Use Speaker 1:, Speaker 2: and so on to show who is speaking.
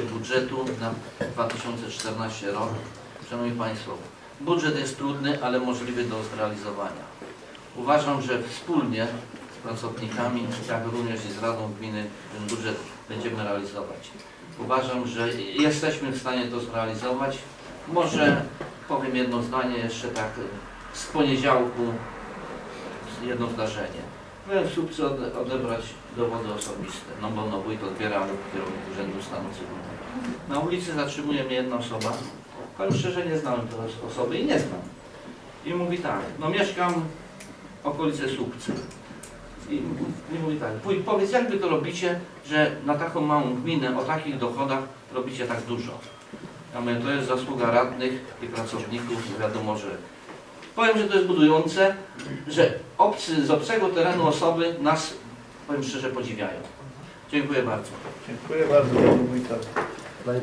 Speaker 1: budżetu na 2014 rok. Szanowni Państwo, budżet jest trudny, ale możliwy do zrealizowania. Uważam, że wspólnie z pracownikami, jak również i z Radą Gminy ten budżet będziemy realizować. Uważam, że jesteśmy w stanie to zrealizować. Może powiem jedno zdanie jeszcze tak z poniedziałku, jedno zdarzenie. Byłem w Słupcy ode- odebrać dowody osobiste, no bo no wójt odbiera mu kierownik Urzędu Stanu Cywilnego. Na ulicy zatrzymuje mnie jedna osoba, powiem szczerze, nie znałem tej os- osoby i nie znam. I mówi tak, no mieszkam w okolicy Słupcy. I, I mówi tak, wójt powiedz jak wy to robicie, że na taką małą gminę o takich dochodach robicie tak dużo. Ja mówię, to jest zasługa radnych i pracowników, wiadomo, że powiem, że to jest budujące, że obcy z obcego terenu osoby nas, powiem szczerze, podziwiają. Dziękuję bardzo.
Speaker 2: Dziękuję bardzo.
Speaker 3: Panie.